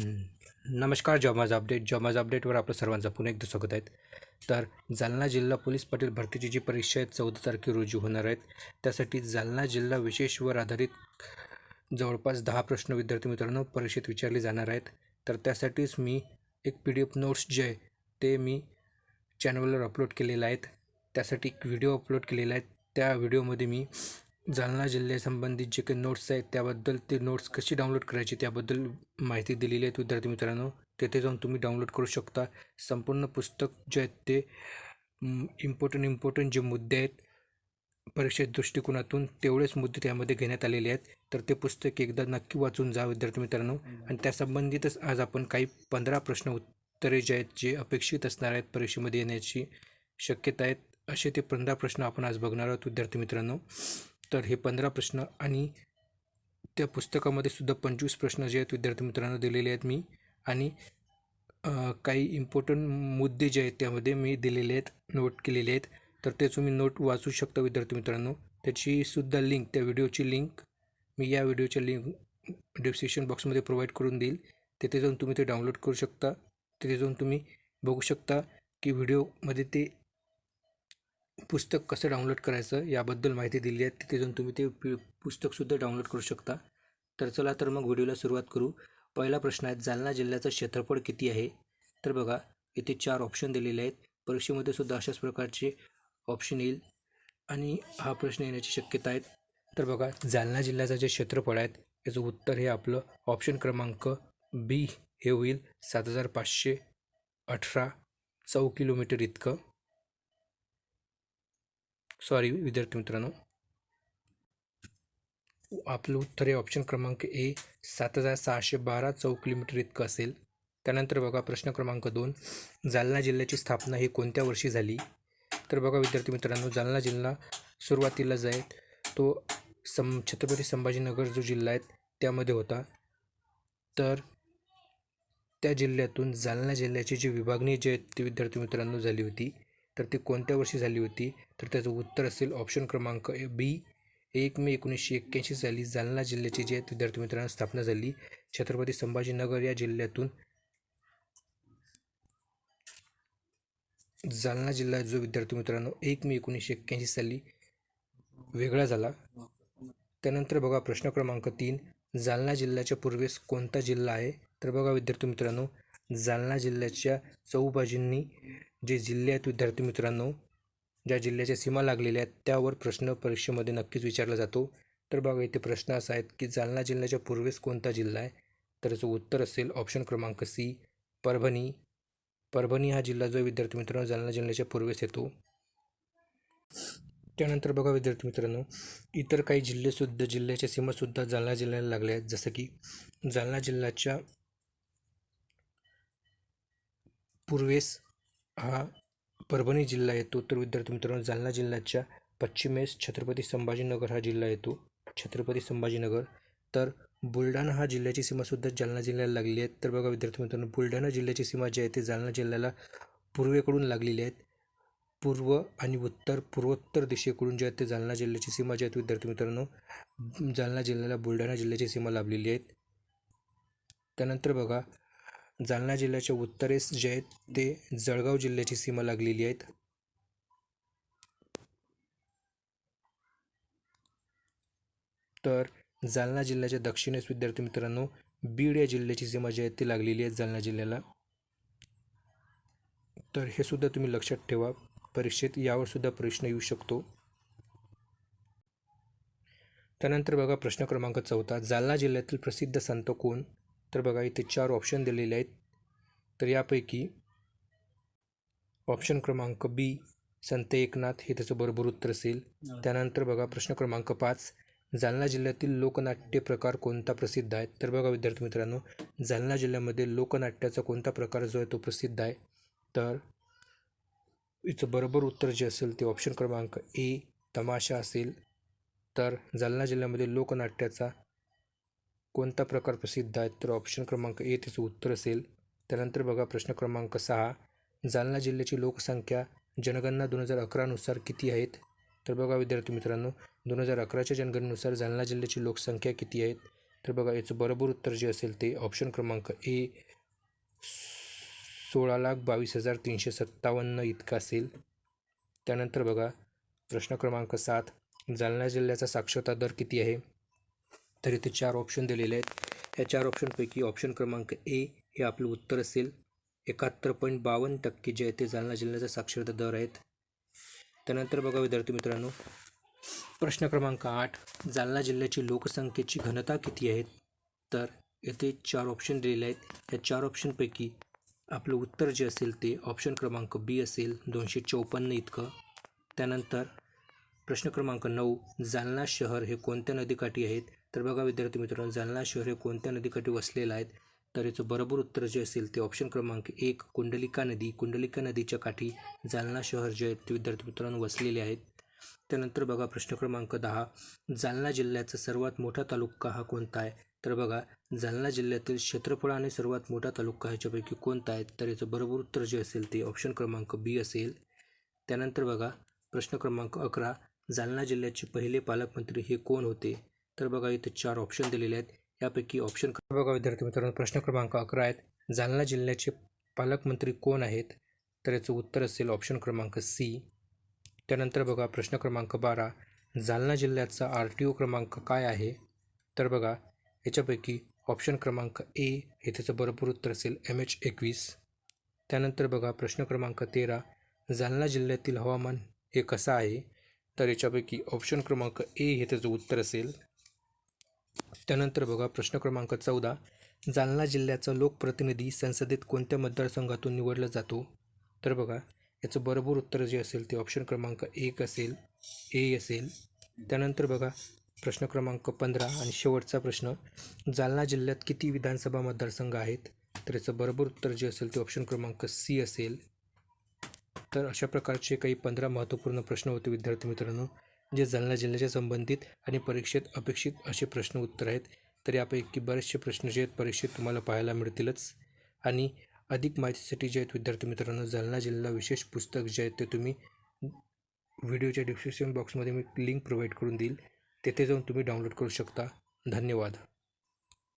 नमस्कार जॉमाज अपडेट. जॉमाज अपडेटवर आपलं सर्वांचं पुन्हा एकदा स्वागत आहे. तर जालना जिल्हा पोलीस पाटील भरतीची जी परीक्षा आहे चौदा तारखे रोजी होणार आहेत. त्यासाठी जालना जिल्हा विशेषवर आधारित जवळपास दहा प्रश्न विद्यार्थी मित्रांनो परीक्षेत विचारले जाणार आहेत. तर त्यासाठीच मी एक पी डी एफ नोट्स जे आहे ते मी चॅनलवर अपलोड केलेलं आहेत. त्यासाठी एक व्हिडिओ अपलोड केलेला आहे. त्या व्हिडिओमध्ये मी जालना जिल्ह्यासंबंधित जे काही नोट्स आहेत त्याबद्दल ते नोट्स कशी डाउनलोड करायची त्याबद्दल माहिती दिलेली आहेत विद्यार्थी मित्रांनो. तेथे जाऊन तुम्ही डाउनलोड करू शकता. संपूर्ण पुस्तक जे आहेत ते इम्पॉर्टंट इम्पॉर्टंट जे मुद्दे आहेत परीक्षेत दृष्टिकोनातून तेवढेच मुद्दे त्यामध्ये घेण्यात आलेले आहेत. तर ते पुस्तक एकदा नक्की वाचून जा विद्यार्थी मित्रांनो. आणि त्यासंबंधितच आज आपण काही पंधरा प्रश्न उत्तरे जे आहेत जे अपेक्षित असणार आहेत परीक्षेमध्ये येण्याची शक्यता आहेत असे ते पंधरा प्रश्न आपण आज बघणार आहोत विद्यार्थी मित्रांनो. तर हे पंधरा प्रश्न आणि त्या पुस्तकामध्ये सुद्धा पंचवीस प्रश्न जे आहेत विद्यार्थी मित्रांनो दिलेले आहेत मी. आणि काही इम्पॉर्टंट मुद्दे जे आहेत त्यामध्ये मी दिलेले आहेत नोट केलेले आहेत. तर ते तुम्ही नोट वाचू शकता विद्यार्थी मित्रांनो. त्याची सुद्धा लिंक त्या व्हिडिओची लिंक मी या व्हिडिओच्या लिंक डिस्क्रिप्शन बॉक्समध्ये प्रोव्हाइड करून देईल. तिथे जाऊन तुम्ही ते डाउनलोड करू शकता. तिथे जाऊन तुम्ही बघू शकता की व्हिडिओमध्ये ते पुस्तक कसं डाउनलोड करायचं याबद्दल माहिती दिली आहे. तिथे जाऊन तुम्ही ते पि- पुस्तकसुद्धा डाउनलोड करू शकता. तर चला तर मग व्हिडिओला सुरुवात करू. पहिला प्रश्न आहे जालना जिल्ह्याचं क्षेत्रफळ किती आहे? तर बघा इथे चार ऑप्शन दिलेले आहेत. परीक्षेमध्ये सुद्धा अशाच प्रकारचे ऑप्शन येईल. आणि हा प्रश्न येण्याची शक्यता आहे. तर बघा जालना जिल्ह्याचं जे क्षेत्रफळ आहेत याचं उत्तर हे आपलं ऑप्शन क्रमांक बी हे होईल. सात हजार पाचशे अठरा चौ किलोमीटर इतकं. सॉरी विद्यार्थी मित्रांनो. आपलं उत्तर हे ऑप्शन क्रमांक ए सात हजार सहाशे बारा चौ किलोमीटर इतकं असेल. त्यानंतर बघा प्रश्न क्रमांक दोन जालना जिल्ह्याची स्थापना ही कोणत्या वर्षी झाली? तर बघा विद्यार्थी मित्रांनो जालना जिल्हा सुरुवातीला जाय तो सं छत्रपती संभाजीनगर जो जिल्हा आहे त्यामध्ये होता. तर त्या जिल्ह्यातून जालना जिल्ह्याची जी विभागणी जी आहे ती विद्यार्थी मित्रांनो झाली होती. तर ती कोणत्या वर्षी झाली होती? तर त्याचं उत्तर असेल ऑप्शन क्रमांक बी. एक मे एकोणीसशे एक्क्याऐंशी साली जालना जिल्ह्याची जे विद्यार्थी मित्रांनो स्थापना झाली. छत्रपती संभाजीनगर या जिल्ह्यातून जालना जिल्हा जो विद्यार्थी मित्रांनो एक मे एकोणीसशे एक्क्याऐंशी साली वेगळा झाला. त्यानंतर बघा प्रश्न क्रमांक तीन. जालना जिल्ह्याच्या पूर्वेस कोणता जिल्हा आहे? तर बघा विद्यार्थी मित्रांनो जालना जिल्ह्याच्या चौबाजींनी जे जिल्हे आहेत विद्यार्थी मित्रांनो ज्या जिल्ह्याच्या सीमा लागलेल्या आहेत त्यावर प्रश्न परीक्षेमध्ये नक्कीच विचारला जातो. तर बघा इथे प्रश्न असा आहेत की जालना जिल्ह्याच्या पूर्वेस कोणता जिल्हा आहे? तर याचं उत्तर असेल ऑप्शन क्रमांक सी परभणी. परभणी हा जिल्हा जो विद्यार्थी मित्रांनो जालना जिल्ह्याच्या पूर्वेस येतो. त्यानंतर बघा विद्यार्थी मित्रांनो इतर काही जिल्हेसुद्धा जिल्ह्याच्या सीमासुद्धा जालना जिल्ह्याला लागल्या आहेत. जसं की जालना जिल्ह्याच्या पूर्वेस हा परभणी जिल्हा येतो तर विद्यार्थी मित्रांनो जालना जिल्ह्याच्या पश्चिमेस छत्रपती संभाजीनगर हा जिल्हा येतो. छत्रपती संभाजीनगर. तर बुलढाणा हा जिल्ह्याची सीमासुद्धा जालना जिल्ह्याला लागलेली आहे. तर बघा विद्यार्थी मित्रांनो बुलढाणा जिल्ह्याची सीमा जी आहे ते जालना जिल्ह्याला पूर्वेकडून लागलेली आहेत पूर्व आणि उत्तर पूर्वोत्तर दिशेकडून जे आहेत ते जालना जिल्ह्याची सीमा जी आहेत विद्यार्थी मित्रांनो जालना जिल्ह्याला बुलढाणा जिल्ह्याची सीमा लाभलेली आहेत त्यानंतर बघा जालना जिल्ह्याच्या उत्तरेस जे आहेत ते जळगाव जिल्ह्याची सीमा लागलेली आहेत. तर जालना जिल्ह्याच्या दक्षिणेस विद्यार्थी मित्रांनो बीड या जिल्ह्याची सीमा जी आहे ती लागलेली आहे जालना जिल्ह्याला. तर हे सुद्धा तुम्ही लक्षात ठेवा परीक्षेत यावर सुद्धा प्रश्न येऊ शकतो. त्यानंतर बघा प्रश्न क्रमांक चौथा जालना जिल्ह्यातील प्रसिद्ध संत कोण? तर बघा इथे चार ऑप्शन दिलेले आहेत. तर यापैकी ऑप्शन क्रमांक बी संत एकनाथ हे त्याचं बरोबर उत्तर असेल. त्यानंतर बघा प्रश्न क्रमांक पाच जालना जिल्ह्यातील लोकनाट्य प्रकार कोणता प्रसिद्ध आहे? तर बघा विद्यार्थी मित्रांनो जालना जिल्ह्यामध्ये लोकनाट्याचा कोणता प्रकार जो आहे तो प्रसिद्ध आहे? तर याचं बरोबर उत्तर जे असेल ते ऑप्शन क्रमांक ए तमाशा असेल. तर जालना जिल्ह्यामध्ये लोकनाट्याचा कोणता प्रकार प्रसिद्ध आहे तर ऑप्शन क्रमांक ए त्याचं उत्तर असेल. त्यानंतर बघा प्रश्न क्रमांक सहा. जालना जिल्ह्याची लोकसंख्या जनगणना दोन हजार अकरानुसार किती आहेत? तर बघा विद्यार्थी मित्रांनो दोन हजार अकराच्या जनगणनेनुसार जालना जिल्ह्याची लोकसंख्या किती आहेत? तर बघा याचं बरोबर उत्तर जे असेल ते ऑप्शन क्रमांक ए. सोळा लाख बावीस हजार तीनशे सत्तावन्न इतका असेल. त्यानंतर बघा प्रश्न क्रमांक सात. जालना जिल्ह्याचा साक्षरता दर किती आहे? तर इथे चार ऑप्शन दिलेले आहेत. या चार ऑप्शनपैकी ऑप्शन क्रमांक ए हे आपलं उत्तर असेल. एकाहत्तर पॉईंट बावन्न टक्के जे आहे ते जालना जिल्ह्याचा साक्षरता दर आहेत. त्यानंतर बघा विद्यार्थी मित्रांनो प्रश्न क्रमांक आठ जालना जिल्ह्याची लोकसंख्येची घनता किती आहे? तर येथे चार ऑप्शन दिलेले आहेत. या चार ऑप्शनपैकी आपलं उत्तर जे असेल ते ऑप्शन क्रमांक बी असेल दोनशे चौपन्न इतकं. त्यानंतर प्रश्न क्रमांक नऊ जालना शहर हे कोणत्या नदीकाठी आहेत? तर बघा विद्यार्थी मित्रांनो जालना शहर हे कोणत्या नदीकाठी वसलेलं आहेत तर याचं बरोबर उत्तर जे असेल ते ऑप्शन क्रमांक एक कुंडलिका नदी. कुंडलिका नदीच्या काठी जालना शहर जे आहेत ते विद्यार्थी मित्रांनो वसलेले आहेत. त्यानंतर बघा प्रश्न क्रमांक दहा. जालना जिल्ह्याचा सर्वात मोठा तालुका हा कोणता आहे? तर बघा जालना जिल्ह्यातील क्षेत्रफळाने सर्वात मोठा तालुका ह्याच्यापैकी कोणता आहे? तर याचं बरोबर उत्तर जे असेल ते ऑप्शन क्रमांक बी असेल. त्यानंतर बघा प्रश्न क्रमांक अकरा. जालना जिल्ह्याचे पहिले पालकमंत्री हे कोण होते? तर बघा इथे चार ऑप्शन दिलेले आहेत. यापैकी ऑप्शन बघा विद्यार्थी मित्रांनो प्रश्न क्रमांक अकरा आहेत. जालना जिल्ह्याचे पालकमंत्री कोण आहेत? तर याचं उत्तर असेल ऑप्शन क्रमांक सी त्यानंतर बघा प्रश्न क्रमांक बारा. जालना जिल्ह्याचा आर टी ओ क्रमांक काय आहे? तर बघा याच्यापैकी ऑप्शन क्रमांक ए हे त्याचं बरोबर उत्तर असेल एम एच एकवीस. त्यानंतर बघा प्रश्न क्रमांक तेरा. जालना जिल्ह्यातील हवामान हे कसं आहे? तर याच्यापैकी ऑप्शन क्रमांक ए हे त्याचं उत्तर असेल त्यानंतर बघा प्रश्न क्रमांक चौदा. जालना जिल्ह्याचा लोकप्रतिनिधी संसदेत कोणत्या मतदारसंघातून निवडला जातो? तर बघा याचं बरोबर उत्तर जे असेल ते ऑप्शन क्रमांक एक असेल ए असेल. त्यानंतर बघा प्रश्न क्रमांक पंधरा आणि शेवटचा प्रश्न. जालना जिल्ह्यात किती विधानसभा मतदारसंघ आहेत? तर याचं बरोबर उत्तर जे असेल ते ऑप्शन क्रमांक सी असेल. तर अशा प्रकारचे काही पंधरा महत्त्वपूर्ण प्रश्न होते विद्यार्थी मित्रांनो. जे जालना जिल्ह्याच्या संबंधित आणि परीक्षेत अपेक्षित असे प्रश्न उत्तर आहेत तर यापैकी बरेचसे प्रश्न जे आहेत परीक्षेत तुम्हाला पाहायला मिळतीलच. आणि अधिक माहितीसाठी जे आहेत विद्यार्थी मित्रांनो जालना जिल्हा विशेष पुस्तक जे आहेत ते तुम्ही व्हिडिओच्या डिस्क्रिप्शन बॉक्समध्ये मी लिंक प्रोव्हाइड करून देईल. तेथे जाऊन तुम्ही डाउनलोड करू शकता. धन्यवाद.